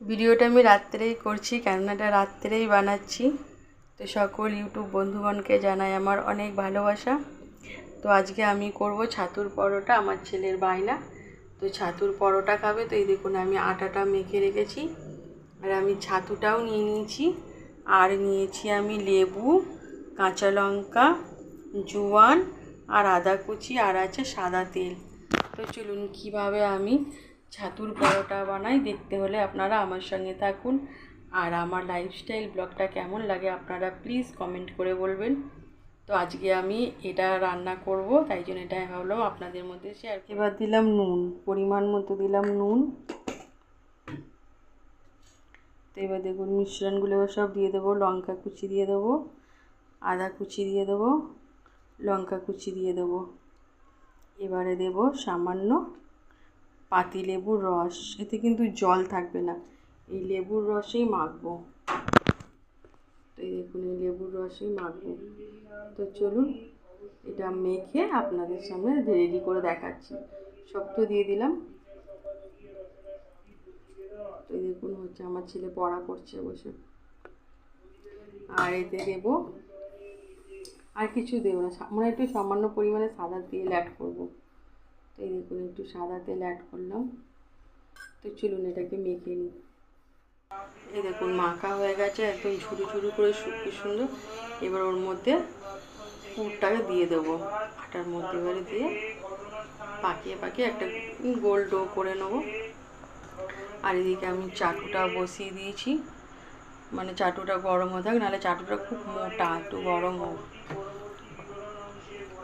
ভিডিওটা আমি রাত্রেই করছি, কেননা এটা রাত্রেই বানাচ্ছি। তো সকল ইউটিউব বন্ধুগণকে জানাই আমার অনেক ভালোবাসা। তো আজকে আমি করব ছাতুর পরোটা, আমার ছেলের বায়না। তো ছাতুর পরোটা খাবে, তো এই দেখুন আমি আটাটা মেখে রেখেছি। আর আমি ছাতুটাও নিয়ে নিয়েছি। আর নিয়েছি আমি লেবু, কাঁচা লঙ্কা, জোয়ান আর আদা কুচি, আর আছে সাদা তেল। তো চলুন কীভাবে আমি ছাতুর পরোটা বানাই। দেখতে হলে আপনারা আমার সঙ্গে থাকুন। আর আমার লাইফস্টাইল ব্লগটা কেমন লাগে আপনারা প্লিজ কমেন্ট করে বলবেন। তো আজকে আমি এটা রান্না করব, তাই জন্য এটা ভাবলাম আপনাদের মধ্যে শেয়ার এবার দিলাম নুন, পরিমাণ মতো দিলাম নুন। তো এবার দেখুন মিশ্রণগুলো সব দিয়ে দেবো, লঙ্কা কুচি দিয়ে দেবো, আদা কুচি দিয়ে দেবো, লঙ্কা কুচি দিয়ে দেবো। এবারে দেব সামান্য পাতি লেবুর রস, এতে কিন্তু জল থাকবে না। এই লেবুর রসেই মাখবো। তো এই দেখুন, এই লেবুর রসেই মাখবো। তো চলুন, এটা মেখে আপনাদের সামনে রেডি করে দেখাচ্ছি। সব তো দিয়ে দিলাম। তো এই দেখুন, হচ্ছে আমার ছেলে পড়া করছে বসে। আর এতে দেব, আর কিছু দেবো না। মানে একটু সামান্য পরিমাণে সাদা তেল অ্যাড করব। তো এই দেখুন, একটু সাদা তেল অ্যাড করলাম। তো চলুন এটাকে মেখে নিই। এই দেখুন, মাখা হয়ে গেছে, একদম ঝুরু ঝুরু করে শুকিয়ে সুন্দর। এবার ওর মধ্যে পুরটাকে দিয়ে দেবো। আটার মধ্যে এবারে দিয়ে পাকিয়ে পাকিয়ে একটা গোল ডো করে নেব। আর এদিকে আমি চাটুটা বসিয়ে দিয়েছি। মানে চাটুটা গরম হয়ে থাক, নাহলে চাটুটা খুব মোটা, একটু গরম হোক।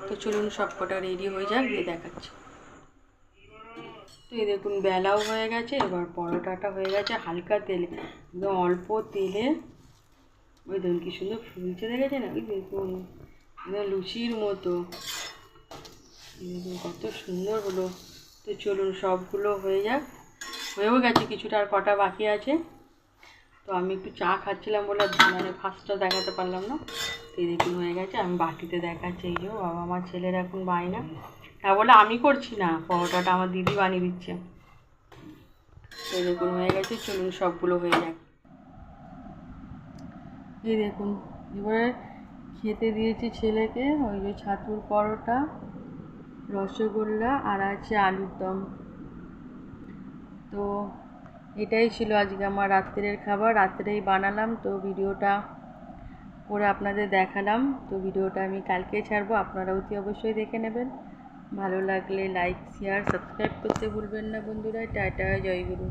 তো চলুন সব কটা রেডি হয়ে যাক, দিয়ে দেখাচ্ছি। এই দেখুন, বেলাও হয়ে গেছে, এবার পরোটাটা হয়ে গেছে, হালকা তেলে, একদম অল্প তেলে। ওই দেখুন, কি সুন্দর ফুলছে দেখেছে না ওই দেখুন একদম লুচির মতো। কত সুন্দর হলো। তো চলুন, সবগুলো হয়ে যাক। হয়েও গেছে কিছুটা, আর কটা বাকি আছে। তো আমি একটু চা খাচ্ছিলাম বলে মানে ফার্স্টটা দেখাতে পারলাম না। এই দেখুন, হয়ে গেছে, আমি বাটিতে দেখাচ্ছি। এই যে বাবা আমার ছেলের এখন বায়না। তা বলে আমি করছি না পরোটাটা আমার দিদি বানিয়ে দিচ্ছে। এই দেখুন হয়ে গেছে চলুন সবগুলো হয়ে যাক। এই দেখুন এবারে খেতে দিয়েছি ছেলেকে ওই যে ছাতুর পরোটা রসগোল্লা আর আছে আলুর দম। তো এটাই ছিল আজকে আমার রাত্রের খাবার রাত্রেই বানালাম তো ভিডিওটা করে আপনাদের দেখালাম। তো ভিডিওটা আমি কালকে ছাড়বো আপনারা অতি অবশ্যই দেখে নেবেন। ভালো লাগলে লাইক শেয়ার সাবস্ক্রাইব করতে ভুলবেন না বন্ধুরা। টাটা জয়গুরু